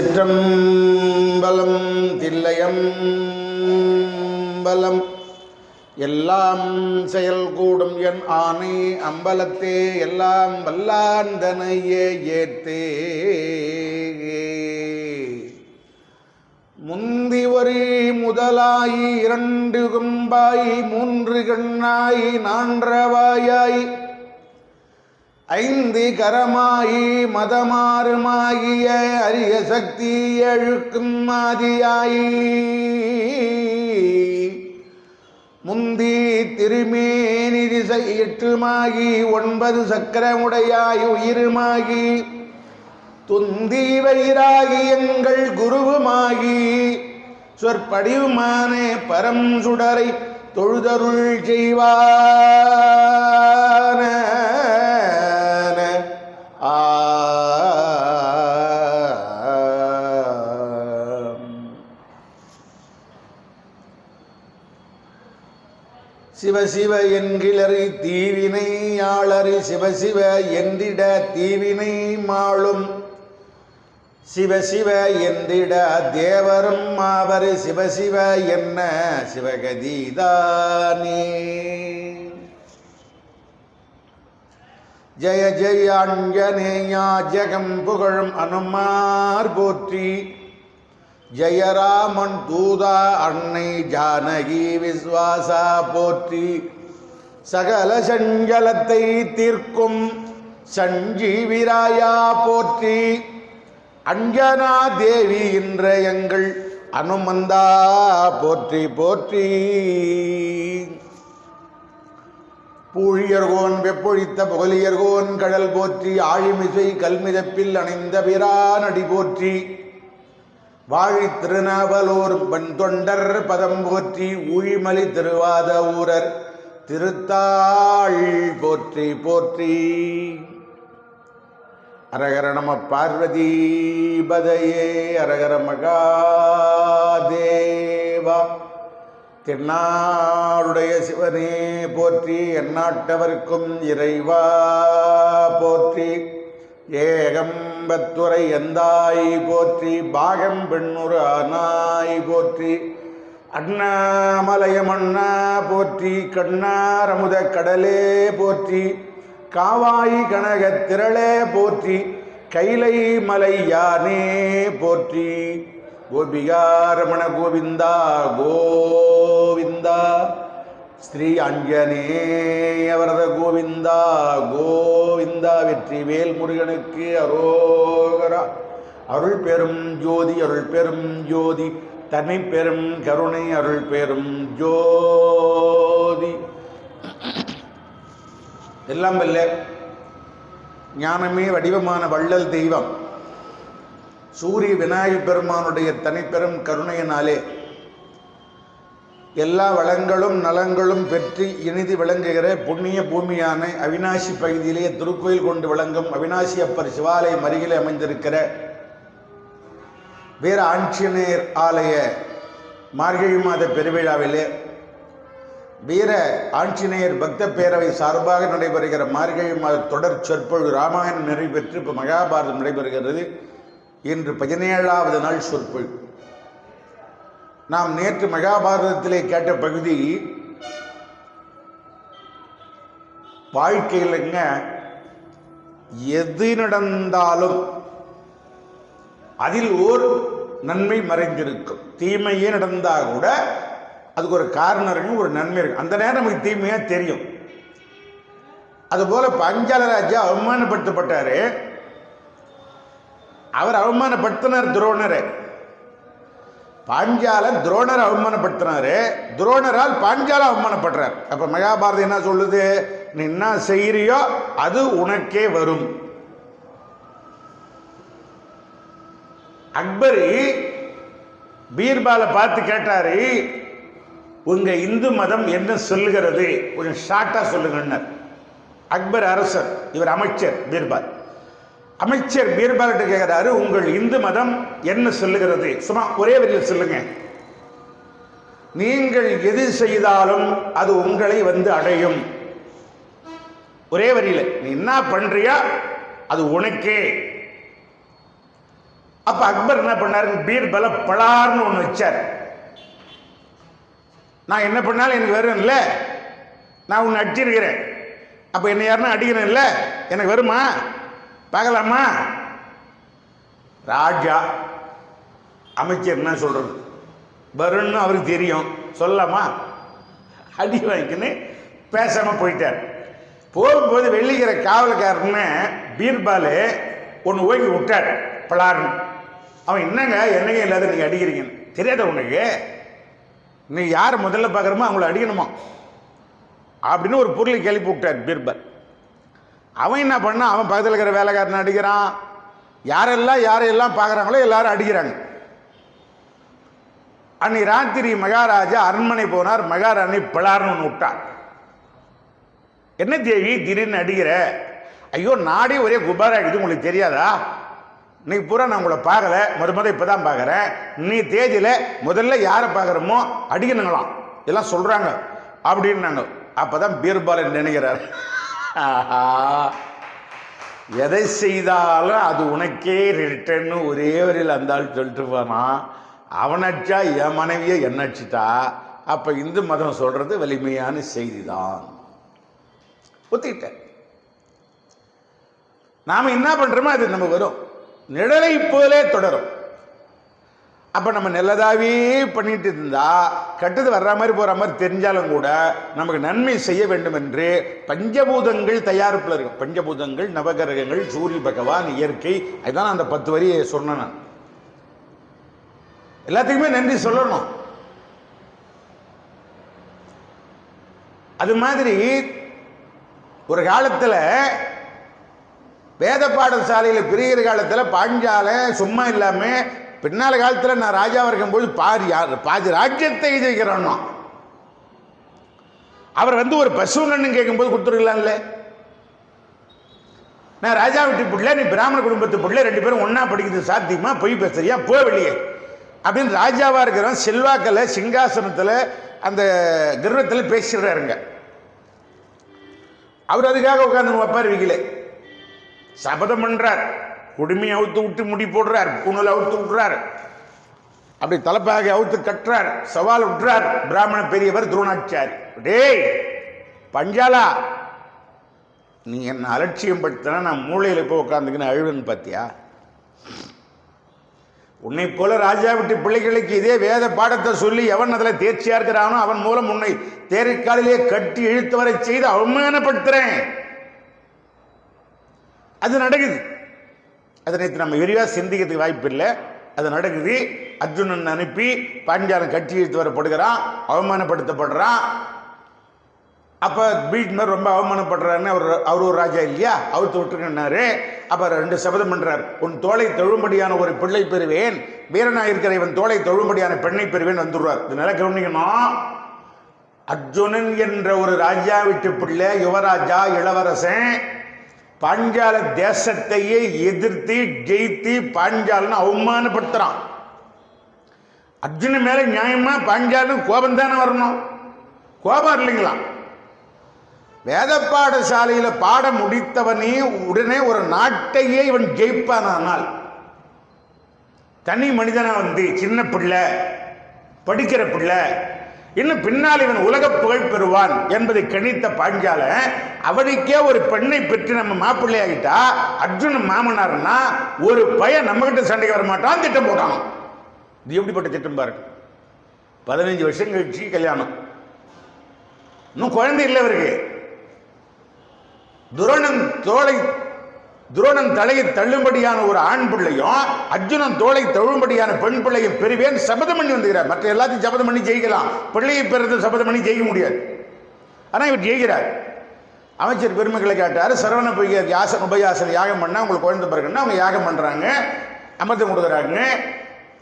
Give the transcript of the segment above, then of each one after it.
திருச்சிற்றம்பலம் தில்லையம் பலம் எல்லாம் செயல் கூடும் என் ஆணை அம்பலத்தே எல்லாம் வல்லாந்தனையே ஏத்தே முந்தி ஒரு முதலாய் இரண்டு கும்பாய் மூன்று கண்ணாய் நான்றவாயாய். ஐந்து கரமாயி மதமாறுமாகிய அரிய சக்தி எழுக்கும் மாதியாயி. முந்தி திருமேனி திசை எட்டுமாகி ஒன்பது சக்கரமுடையாய் உயிருமாகி. துந்தி வயிறாகி எங்கள் குருவுமாகி. சொற்படிவுமானே பரம் சுடரை தொழுதருள் செய்வான. ஆ. சிவ சிவ தீவினை ஆளறி சிவசிவ சிவ என்றிட தீவினை மாளும். சிவசிவ சிவ என்றிட தேவரும் மாவரு சிவசிவ என்ன சிவகதிதானே. ஜெய ஜெய அஞ்சனேயா ஜெகம் புகழும் அனுமார் போற்றி. ஜெயராமன் தூதா அன்னை ஜானகி விஸ்வாசா போற்றி. சகல சஞ்சலத்தை தீர்க்கும் சஞ்சீவிராயா போற்றி. அஞ்சனா தேவி என்ற எங்கள் அனுமந்தா போற்றி போற்றி. பூழியர்கோன் வெப்பொழித்த புகலியர்கோன் கடல் போற்றி ஆழிமிசை கல்மிதப்பில் அணைந்த பிரானடி போற்றி. வாழி திருநாவலூர் பண் தொண்டர் பதம் போற்றி ஊழிமலி திருவாத ஊரர் திருத்தாள் போற்றி போற்றி. அரகர நம பார்வதி பதையே அரகர மகாதேவா. தென்னாடுடைய சிவனே போற்றி எந்நாட்டவர்க்கும் இறைவா போற்றி. ஏகம்பத்துறை எந்தாய் போற்றி பாகம் பெண்ணுறு ஆனாய் போற்றி. அண்ணாமலயம் அண்ணா போற்றி கண்ணாரமுத கடலே போற்றி. காவாய் கனக திரளே போற்றி கைலை மலையானே போற்றி. கோபிகாரமண கோவிந்தா கோவிந்தா. ஸ்ரீ அஞ்சனேயவரத கோவிந்தா கோவிந்தா. வெற்றி வேல் முருகனுக்கு அரோகரா. அருள் பெரும் ஜோதி அருள் பெரும் ஜோதி. தன்னை பெரும் கருணை அருள் பெரும் ஜோதி. எல்லாம் வல்ல ஞானமே வடிவமான வள்ளல் தெய்வம். சூரிய விநாயகப் பெருமானுடைய தனிப்பெரும் கருணையினாலே எல்லா வளங்களும் நலங்களும் பெற்று இனிதி விளங்குகிற புண்ணிய பூமியான அவினாசி பகுதியிலேயே திருக்கோயில் கொண்டு விளங்கும் அவினாசி அப்பர் சிவாலயம் அருகில் அமைந்திருக்கிற வீர ஆஞ்சநேயர் ஆலய மார்கழி மாத பெருவிழாவிலே வீர ஆஞ்சநேயர் பக்த பேரவை சார்பாக நடைபெறுகிற மார்கழி மாத தொடர் சொற்பொழிவு ராமாயணம் நிறைவேற்று இப்போ மகாபாரதம் நடைபெறுகிறது. இன்று பதினேழாவது நாள் சொற்பொழிவு. நாம் நேற்று மகாபாரதத்திலே கேட்ட பகுதி வாழ்க்கையிலங்க எது நடந்தாலும் அதில் ஓர் நன்மை மறைந்திருக்கும். தீமையே நடந்தால் கூட அதுக்கு ஒரு காரணம் இருக்கும் ஒரு நன்மை இருக்கும் அந்த நேரம் நமக்கு தீமையாக தெரியும். அதுபோல பஞ்சால ராஜா அவர் அவமானப்படுத்தினார் துரோணரை. பாஞ்சாலன் துரோணரை அவமானப்படுத்தினாரு. துரோணரால் பாஞ்சால அவமானப்படுறார். அப்போ மகாபாரதம் என்ன சொல்லுது? நீ என்ன செய்கிறியோ அது உனக்கே வரும். அக்பரி பீர்பாலை பார்த்து கேட்டாரு உங்க இந்து மதம் என்ன சொல்லுகிறது? கொஞ்சம் ஷார்ட்டா சொல்லுங்கன்னார். அக்பர் அரசர் இவர் அமைச்சர் பீர்பால். அமைச்சர் பீர்பால்கிட்ட கேட்கிறாரு உங்கள் இந்து மதம் என்ன சொல்லுகிறது? சும்மா ஒரே வரியில் சொல்லுங்க. நீங்கள் எது செய்தாலும் அது உங்களை வந்து அடையும். ஒரே வரியில் நீ என்ன பண்றியா? அது உனக்கே. அப்ப அக்பர் என்ன பண்ணாரு? பீர்பல பலார்னு ஒன்று வச்சார். நான் என்ன பண்ணாலும் எனக்கு வரும்ல நான் உன்னை அடிச்சிருக்கிறேன். அப்போ என்ன யாருன்னா அடிக்கிறேன்ல எனக்கு வருமா? பார்க்கலாமா? ராஜா அமைச்சர் என்ன சொல்கிறது வரும்னு அவருக்கு தெரியும். சொல்லலாமா? அடி வாங்கிக்கின்னு பேசாமல் போயிட்டார். போகும்போது வெள்ளிக்கிற காவல்காரன்னு பீர்பாலு ஒன்று ஓங்கி விட்டார். பலாருன்னு. அவன் என்னங்க என்னங்க இல்லாத நீங்கள் அடிக்கிறீங்கன்னு? தெரியாத உனக்கு? நீ யார் முதல்ல பார்க்குறமோ அவங்கள அடிக்கணுமா? அப்படின்னு ஒரு பொருளை கேள்வி விட்டார் பீர்பல். அவன் என்ன பண்ணான் அவன் பக்கத்தில் இருக்கிற வேலைக்காரன் அடிக்கிறான். யாரெல்லாம் யாரையெல்லாம் பார்க்குறாங்களோ எல்லாரும் அடிக்கிறாங்க. அன்னை ராத்திரி மகாராஜா அரண்மனை போனார். மகாராணி பிளார்னு ஒன்று விட்டார். என்ன தேவி? திடீர்னு அடிக்கிற. ஐயோ நாடே ஒரே குபாரா இது உங்களுக்கு தெரியாதா? இன்னைக்கு பூரா நான் உங்களை பார்க்கல முத முத இப்போ தான் பார்க்குறேன். நீ தேதியில் முதல்ல யாரை பார்க்குறோமோ அடிக்கணுங்களாம். எல்லாம் சொல்கிறாங்க அப்படின்னாங்க. அப்போ தான் பீர்பாலன் நினைக்கிறார் எதை செய்தாலும் அது உனக்கே ரிட்டர்ன்னு ஒரே வரையில் அந்த ஆள் சொல்லிட்டு போனான் அவனச்சா என் மனைவியை என்னச்சிட்டா அப்போ இந்து மதம் சொல்கிறது வலிமையான செய்தி தான் ஒத்துக்கிட்டேன். நாம் என்ன பண்ணுறோமோ அது நம்ம வரும். நிழலை போலே தொடரும். அப்போ நம்ம நல்லதாகவே பண்ணிட்டு இருந்தா கெட்டது வர்ற மாதிரி போகிற மாதிரி தெரிஞ்சாலும் கூட நமக்கு நன்மை செய்ய வேண்டும் என்று பஞ்சபூதங்கள் தயாரிப்பில் இருக்கும். பஞ்சபூதங்கள் நவகிரகங்கள் சூரிய பகவான் இயற்கை அதுதான் அந்த பத்து வரியை சொன்னேன் நான். எல்லாத்துக்குமே நன்றி சொல்லணும். அது மாதிரி ஒரு காலத்தில் வேத பாடசாலையில் பிரிகிற காலத்தில் பாஞ்சால சும்மா இல்லாமல் பின்னால் காலத்தில் நான் ராஜாவாக இருக்கும்போது பார் யார் பாதி ராஜ்யத்தை எழுதி அவர் வந்து ஒரு பசுன்னு கேட்கும்போது கொடுத்துருக்கலாம்ல. நான் ராஜா வீட்டு பிள்ளை நீ பிராமண குடும்பத்து பிள்ளை ரெண்டு பேரும் ஒன்றா படிக்கிறது சாத்தியமா? பொய் பேசுறியா? போ வெளியே அப்படின்னு ராஜாவாக இருக்கிறவன் செல்வாக்கில் சிங்காசனத்தில் அந்த கர்வத்தில் பேசிடுறாருங்க. அவர் அதுக்காக உட்காந்து வைப்பார் வீக்கிலே சபதம் பண்றார். குடுமையை அவுத்து விட்டு முடி போடுறார். புனல் அவுத்து விட்டுறார் அப்படி தலைப்பாக அவுத்து கட்டுறார். சவால் விட்டுறார். பிராமண பெரியவர் துரோணாச்சாரி. டேய் பஞ்சாலா நீ என்ன அலட்சியம் படுத்தினா நான் மூளையில் போய் உட்காந்துக்கின்னு அழுவன் பார்த்தியா உன்னை போல ராஜா விட்டு பிள்ளைகளுக்கு இதே வேத பாடத்தை சொல்லி எவன் அதில் தேர்ச்சியா இருக்கிறானோ அவன் மூலம் உன்னை தேரைக்காலிலே கட்டி இழுத்து வரை செய்து அவமானப்படுத்துறேன். அது நடக்குது. அதை நேற்று நம்ம விரிவாக சிந்திக்கிறதுக்கு வாய்ப்பு இல்லை. அது நடக்குது. அர்ஜுனன் அனுப்பி பாஞ்சாலம் கட்சி இழுத்து வரப்படுகிறான் அவமானப்படுத்தப்படுறான். அப்போ பீட்மர் ரொம்ப அவமானப்படுறாருன்னு அவர் அவர் ஒரு ராஜா இல்லையா? அவர் தொற்றுக்கினாரு அப்போ ரெண்டு சபதம் பண்ணுறார் உன் தோலை தொழும்படியான ஒரு பிள்ளை பெறுவேன். வீரனாக இருக்கிற இவன் தோலை தொழும்படியான பெண்ணை பெறுவேன் வந்துடுவார் இது நல்லா கவனிக்கணும்? அர்ஜுனன் என்ற ஒரு ராஜா விட்டு பிள்ளை யுவராஜா இளவரசன். பாஞ்சால தேசத்தையே எதிர்த்து ஜெயித்து பாஞ்சாலன்னு அவமானப்படுத்துறான். அர்ஜுன மேல நியாயமா பாஞ்சாலும் கோபம் தானே வரணும்? கோபம் இல்லைங்களா வேத பாடசாலையில் பாடம் முடித்தவனே உடனே ஒரு நாட்டையே இவன் ஜெயிப்பானால் தனி மனிதனாக வந்து சின்ன பிள்ளை படிக்கிற பிள்ளை இன்னும் பின்னால் இவன் உலக புகழ் பெறுவான் என்பதை கணித்த பாஞ்சால அவனுக்கே ஒரு பெண்ணை பெற்று நம்ம மாப்பிள்ளை ஆகிட்டா அர்ஜுனன் மாமனார்னா ஒரு பையன் நம்ம கிட்ட சண்டைக்கு வர மாட்டான் திட்டம் போட்டான் இது எப்படிப்பட்ட திட்டம் பாருங்க பதினஞ்சு வருஷம் கழிச்சு கல்யாணம். இன்னும் குழந்தை இல்லை அவருக்கு. துரோணன் தோலை துரோணன் தலையை தள்ளும்படியான ஒரு ஆண் பிள்ளையும் அர்ஜுனன் தோலை தழும்படியான பெண் பிள்ளையும் பெறுவேன். சபதம் பண்ணி வந்துகிறார். மற்ற எல்லாத்தையும் சபதம் பண்ணி ஜெயிக்கலாம். பிள்ளையை பெறுறது சபதம் பண்ணி ஜெயிக்க முடியாது. ஆனால் இவர் ஜெயிக்கிறார். அமைச்சர் பெருமைகளை கேட்டார் சரவண பொய்ய யாசன் உபயாசனை யாகம் பண்ணால் உங்களுக்கு குழந்தை பிறகுன்னா அவங்க யாகம் பண்ணுறாங்க அமிர்தம் கொடுக்குறாங்க.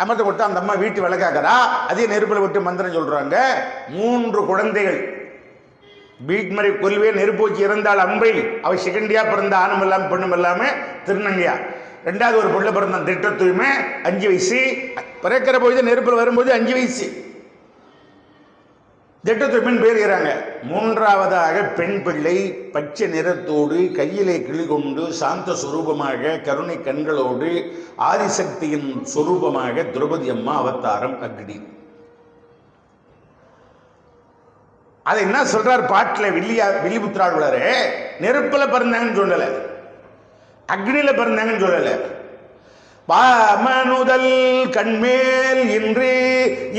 அமிர்தம் கொடுத்தா அந்த அம்மா வீட்டு விளக்காக்கிறா. அதே நெருப்பில் விட்டு மந்திரம் சொல்கிறாங்க மூன்று குழந்தைகள் பீட்மரை கொல்வே நெருப்பூச்சி இறந்தால் அம்பை. அவள் சிகண்டியா பிறந்த ஆணும் இல்லாமல் பெண்ணும் இல்லாமல் திருநங்கையா. ரெண்டாவது ஒரு பிள்ளை பிறந்தான் திட்ட தூய்மை அஞ்சு வயசு. பிறக்கிற போது நெருப்பில் வரும்போது அஞ்சு வயசு. திட்டத்துமின் பேருகிறாங்க. மூன்றாவதாக பெண் பிள்ளை பச்சை நிறத்தோடு கையிலே கிளி கொண்டு சாந்த சுரூபமாக கருணை கண்களோடு ஆதிசக்தியின் சொரூபமாக திரௌபதி அம்மா அவதாரம் அக்னி அதை என்ன சொல்றார் பாட்டில் வில்லியா வில்லிபுத்திராழ்வாரு நெருப்பில் பிறந்தாங்கன்னு சொல்லலை. அக்னியில் பிறந்தாங்கன்னு சொல்லலை. பாமனுதல் கண்மேல் இன்றி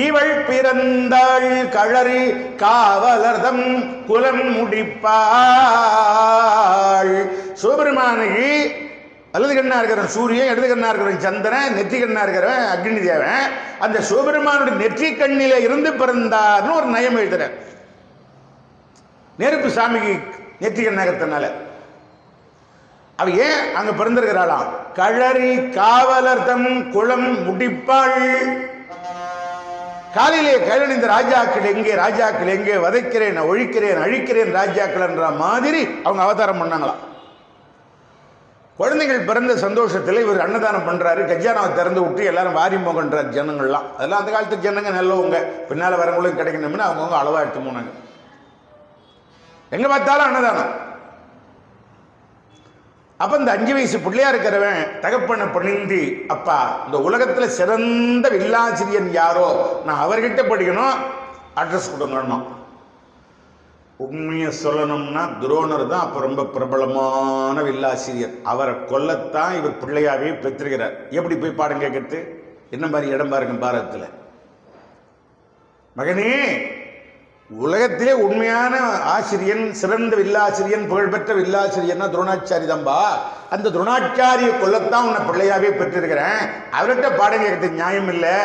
இவள் பிறந்தாள் கழறி காவலர்தம் குலம் முடிப்பாள். சிவபெருமானுக்கு வலது கண்ணா இருக்கிறவன் சூரியன் இடது கண்ணா இருக்கிறவன் சந்திரன் நெற்றி கண்ணா இருக்கிறவன் அக்னி தேவன் அந்த சிவபெருமானுடைய நெற்றி கண்ணில இருந்து பிறந்தார்னு ஒரு நயம் எழுதுறேன் நெருப்பு சாமிக்கு நெற்றிகள் நகர்த்தனால. அவ ஏன் அங்க பிறந்திருக்கிறாளாம்? கழறி காவலர்தம் குளம் முடிப்பாள். காலையிலே கைலணிந்த ராஜாக்கள் எங்கே ராஜாக்கள் எங்கே? வதைக்கிறேன் ஒழிக்கிறேன் அழிக்கிறேன் ராஜாக்கள் என்ற மாதிரி அவங்க அவதாரம் பண்ணாங்களாம். குழந்தைகள் பிறந்த சந்தோஷத்தில் இவர் அன்னதானம் பண்றாரு கஜானாவை திறந்து விட்டு எல்லாரும் வாரி போகன்றார் ஜனங்கள்லாம். அதெல்லாம் அந்த காலத்து ஜனங்க நல்லவங்க. பின்னால வரவங்களுக்கு கிடைக்கணும்னு அவங்கவுங்க அளவா எடுத்து போனாங்க. எங்க பார்த்தாலும் அன்னதானம் அப்ப இந்த அஞ்சு வயசு பிள்ளையா இருக்கிறவன் தகப்பனை பணிந்து அப்பா இந்த உலகத்துல சிறந்த வில்லாசிரியன் யாரோ? நான் அவர்கிட்ட படிக்கணும் அட்ரஸ் கொடுங்கணும் உண்மையை சொல்லணும்னா துரோணர் தான் அப்ப ரொம்ப பிரபலமான வில்லாசிரியர். அவரை கொல்லத்தான் இவர் பிள்ளையாவே பெற்றிருக்கிறார். எப்படி போய் பாடம் கேட்கறது? என்ன மாதிரி இடம் பாருங்க பாரதத்தில். மகனே உலகத்திலே உண்மையான ஆசிரியன் சிறந்த வில்லாசிரியன் புகழ்பெற்ற வில்லாசிரியன்னா துரோணாச்சாரி தம்பா அந்த துரோணாச்சாரிய கொல்லத்தான் உன்னை பிள்ளையாவே பெற்றிருக்கிறேன். அவர்கிட்ட பாடம் கேட்கறது நியாயம் இல்லை